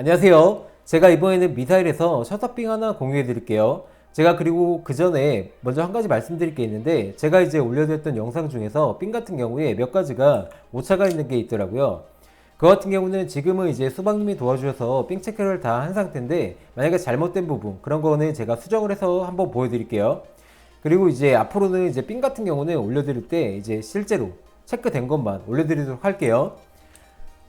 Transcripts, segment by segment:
안녕하세요. 제가 이번에는 미사일에서 셔터핑 하나 공유해 드릴게요. 제가 그리고 그 전에 먼저 한 가지 말씀드릴 게 있는데 제가 이제 올려드렸던 영상 중에서 삥 같은 경우에 몇 가지가 오차가 있는 게 있더라고요. 그 같은 경우는 지금은 이제 수박님이 도와주셔서 삥 체크를 다 한 상태인데 만약에 잘못된 부분 그런 거는 제가 수정을 해서 한번 보여드릴게요. 그리고 이제 앞으로는 이제 삥 같은 경우는 올려드릴 때 이제 실제로 체크된 것만 올려드리도록 할게요.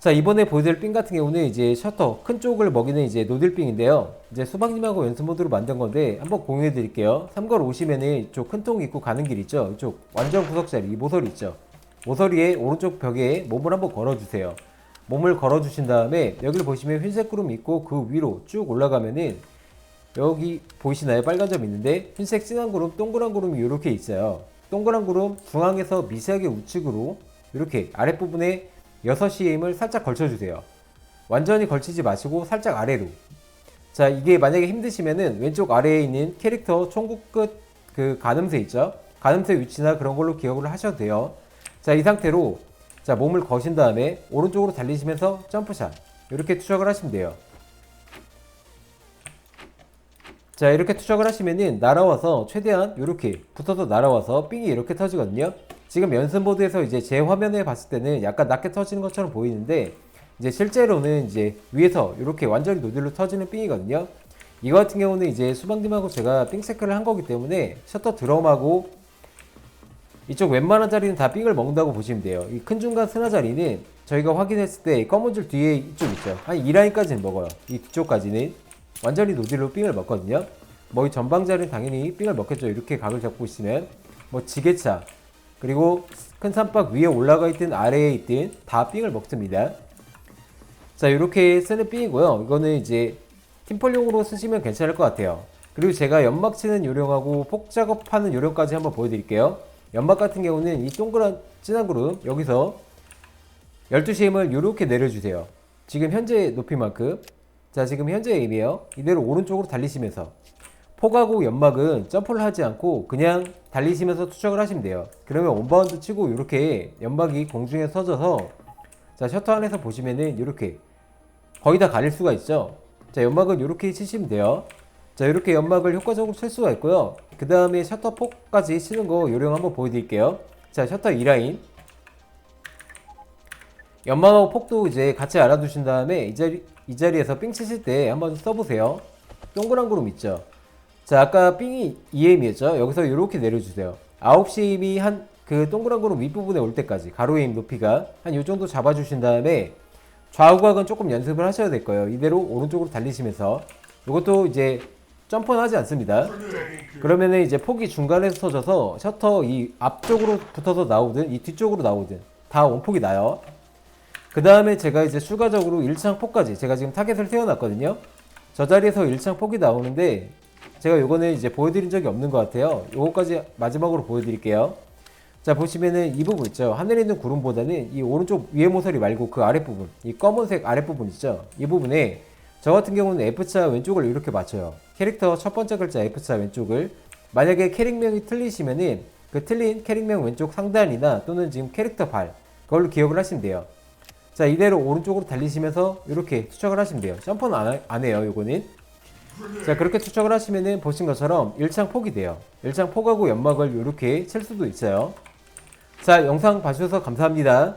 자 이번에 보여드릴 삥 같은 경우는 이제 셔터 큰 쪽을 먹이는 이제 노들삥인데요. 이제 수박님하고 연습 모드로 만든 건데 한번 공유해 드릴게요. 삼걸 오시면은 이쪽 큰 통 입고 가는 길 있죠? 이쪽 완전 구석자리 이 모서리 있죠? 모서리에 오른쪽 벽에 몸을 한번 걸어 주세요. 몸을 걸어 주신 다음에 여기를 보시면 흰색 구름 있고 그 위로 쭉 올라가면은 여기 보이시나요? 빨간 점 있는데 흰색 진한 구름 동그란 구름이 이렇게 있어요. 동그란 구름 중앙에서 미세하게 우측으로 이렇게 아랫부분에 6시의 힘을 살짝 걸쳐주세요. 완전히 걸치지 마시고 살짝 아래로. 자, 이게 만약에 힘드시면은 왼쪽 아래에 있는 캐릭터 총국 끝그 가늠쇠 있죠? 가늠쇠 위치나 그런 걸로 기억을 하셔도 돼요. 자, 이 상태로 자, 몸을 거신 다음에 오른쪽으로 달리시면서 점프샷. 이렇게 투척을 하시면 돼요. 자, 이렇게 투척을 하시면은 날아와서 최대한 이렇게 붙어서 날아와서 삥이 이렇게 터지거든요. 지금 연습보드에서 이제 제 화면에 봤을 때는 약간 낮게 터지는 것처럼 보이는데 이제 실제로는 이제 위에서 이렇게 완전히 노즐로 터지는 삥이거든요. 이거 같은 경우는 이제 수방님하고 제가 삥 체크를 한 거기 때문에 셔터 드럼하고 이쪽 웬만한 자리는 다 삥을 먹는다고 보시면 돼요. 이 큰 중간 스나 자리는 저희가 확인했을 때 검은 줄 뒤에 이쪽 있죠. 한 2라인까지는 먹어요. 이 뒤쪽까지는 완전히 노즐로 삥을 먹거든요. 뭐 이 전방 자리는 당연히 삥을 먹겠죠. 이렇게 각을 잡고 있으면 뭐 지게차 그리고 큰 산박 위에 올라가 있든 아래에 있든 다 삥을 먹습니다. 자 이렇게 쓰는 삥이고요. 이거는 이제 팀폴용으로 쓰시면 괜찮을 것 같아요. 그리고 제가 연막 치는 요령하고 폭 작업하는 요령까지 한번 보여드릴게요. 연막 같은 경우는 이 동그란 진한 그룹 여기서 12시 힘을 이렇게 내려주세요. 지금 현재 높이만큼 자 지금 현재 힘이에요. 이대로 오른쪽으로 달리시면서 폭하고 연막은 점프를 하지 않고 그냥 달리시면서 투척을 하시면 돼요. 그러면 원바운드 치고 이렇게 연막이 공중에 서져서 자 셔터 안에서 보시면은 이렇게 거의 다 가릴 수가 있죠. 자 연막은 이렇게 치시면 돼요. 자 이렇게 연막을 효과적으로 칠 수가 있고요. 그 다음에 셔터 폭까지 치는 거 요령 한번 보여드릴게요. 자 셔터 2라인 연막하고 폭도 이제 같이 알아두신 다음에 이 자리 이 자리에서 삥 치실 때 한번 써보세요. 동그란 구름 있죠. 자, 아까 삥이 2M이었죠? 여기서 이렇게 내려주세요. 9시 힘이 한 그 동그란 구름 윗부분에 올 때까지 가로의 힘 높이가 한이 정도 잡아주신 다음에 좌우각은 조금 연습을 하셔야 될 거예요. 이대로 오른쪽으로 달리시면서 이것도 이제 점프는 하지 않습니다. 그러면은 이제 폭이 중간에서 터져서 셔터 이 앞쪽으로 붙어서 나오든 이 뒤쪽으로 나오든 다 원폭이 나요. 그 다음에 제가 이제 추가적으로 1창 폭까지 제가 지금 타겟을 세워놨거든요. 저 자리에서 1창 폭이 나오는데 제가 요거는 이제 보여드린 적이 없는 것 같아요. 요거까지 마지막으로 보여드릴게요. 자 보시면은 이 부분 있죠. 하늘에 있는 구름보다는 이 오른쪽 위에 모서리 말고 그 아랫부분 이 검은색 아랫부분 있죠. 이 부분에 저 같은 경우는 F자 왼쪽을 이렇게 맞춰요. 캐릭터 첫 번째 글자 F자 왼쪽을 만약에 캐릭명이 틀리시면은 그 틀린 캐릭명 왼쪽 상단이나 또는 지금 캐릭터 발 그걸로 기억을 하시면 돼요. 자 이대로 오른쪽으로 달리시면서 이렇게 투척을 하시면 돼요. 점프는 안, 하- 안 해요. 요거는 자 그렇게 투척을 하시면은 보신 것처럼 일창 폭이 돼요. 일창 폭하고 연막을 이렇게 칠 수도 있어요. 자 영상 봐주셔서 감사합니다.